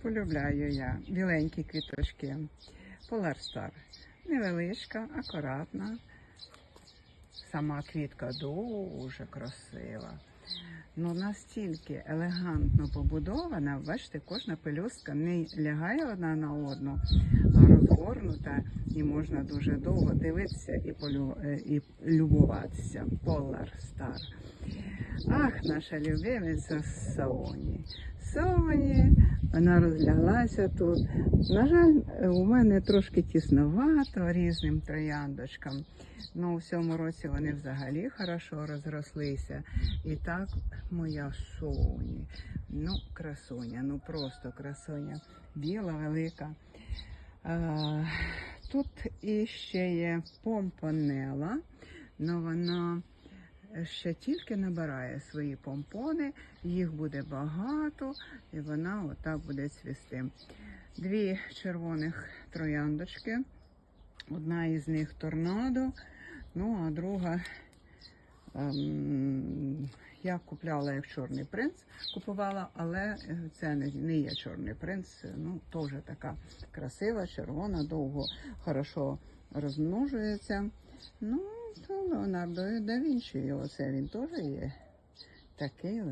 Полюбляю я біленькі квіточки. Polar Star. Невеличка, акуратна. Сама квітка дуже красива. Ну настільки елегантно побудована, бачите, кожна пелюстка не лягає одна на одну, а розгорнута, і можна дуже довго дивитися і, полю... е, і любуватися. Polar Star. Ах, наша любимиця Соні. Соні, вона розляглася тут. На жаль, у мене трошки тісновато різним трояндочкам. Ну, у цьому році вони взагалі хорошо розрослися. І так, моя Соні. Ну, красуня, ну просто красуня. Біла, велика. А, тут іще є помпонела, але вона ще тільки набирає свої помпони, їх буде багато, і вона отак буде цвісти. Дві червоних трояндочки. Одна із них торнадо, ну а друга ем, я купляла як чорний принц, купувала, але це не, є чорний принц. Ну, теж така красива, червона, довго хорошо розмножується. Ну, Леонардо да Вінчі, оце він теж є такий.